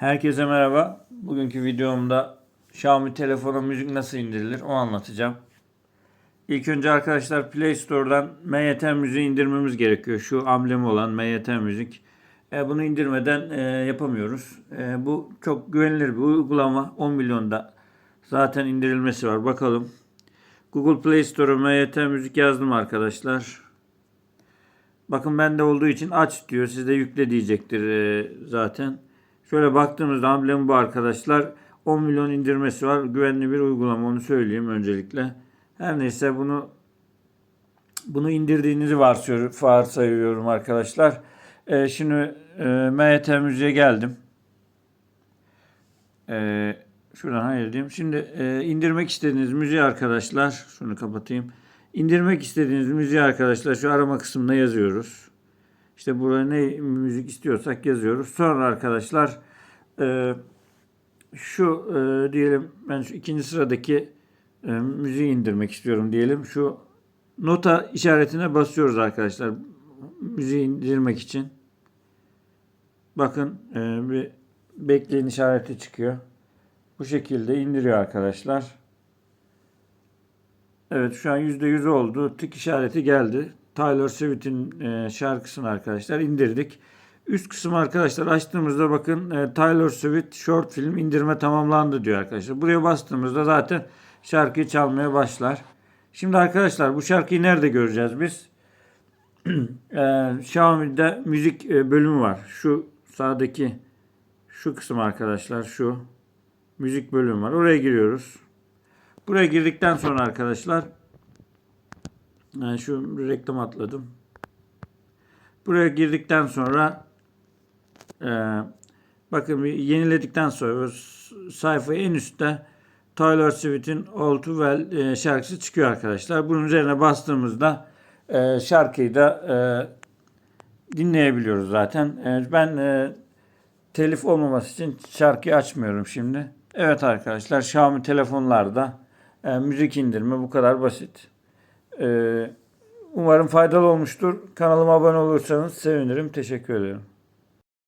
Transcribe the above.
Herkese merhaba. Bugünkü videomda Xiaomi telefona müzik nasıl indirilir onu anlatacağım. İlk önce arkadaşlar Play Store'dan MYT müziği indirmemiz gerekiyor. Şu amblemi olan MYT müzik. E, bunu indirmeden e, yapamıyoruz. E, bu çok güvenilir bir uygulama. 10 milyonda zaten indirilmesi var. Bakalım. Google Play Store'a MYT müzik yazdım arkadaşlar. Bakın bende olduğu için aç diyor. Sizde yükle diyecektir e, zaten. Şöyle baktığımızda amblemi bu arkadaşlar. 10 milyon indirmesi var. Güvenli bir uygulama onu söyleyeyim öncelikle. Her neyse bunu bunu indirdiğinizi varsıyor, varsayıyorum arkadaşlar. E, şimdi e, MYT müziğe geldim. E, şuradan hayır diyeyim. Şimdi e, indirmek istediğiniz müziği arkadaşlar. Şunu kapatayım. İndirmek istediğiniz müziği arkadaşlar şu arama kısmına yazıyoruz. İşte buraya ne müzik istiyorsak yazıyoruz. Sonra arkadaşlar e, şu e, diyelim ben şu ikinci sıradaki e, müziği indirmek istiyorum diyelim. Şu nota işaretine basıyoruz arkadaşlar. Müziği indirmek için. Bakın e, bir bekleyin işareti çıkıyor. Bu şekilde indiriyor arkadaşlar. Evet şu an %100 oldu. Tık işareti geldi. Tyler Swift'in e, şarkısını arkadaşlar indirdik. Üst kısım arkadaşlar açtığımızda bakın e, Tyler Swift short film indirme tamamlandı diyor arkadaşlar. Buraya bastığımızda zaten şarkıyı çalmaya başlar. Şimdi arkadaşlar bu şarkıyı nerede göreceğiz biz? e, Xiaomi'de müzik e, bölümü var. Şu sağdaki şu kısım arkadaşlar şu müzik bölümü var. Oraya giriyoruz. Buraya girdikten sonra arkadaşlar yani şu reklam atladım. Buraya girdikten sonra e, bakın bir yeniledikten sonra o s- sayfayı en üstte Tyler Swift'in All Too Well e, şarkısı çıkıyor arkadaşlar. Bunun üzerine bastığımızda e, şarkıyı da e, dinleyebiliyoruz zaten. E, ben e, telif olmaması için şarkıyı açmıyorum şimdi. Evet arkadaşlar Xiaomi telefonlarda e, müzik indirme bu kadar basit. E, umarım faydalı olmuştur. Kanalıma abone olursanız sevinirim. Teşekkür ederim.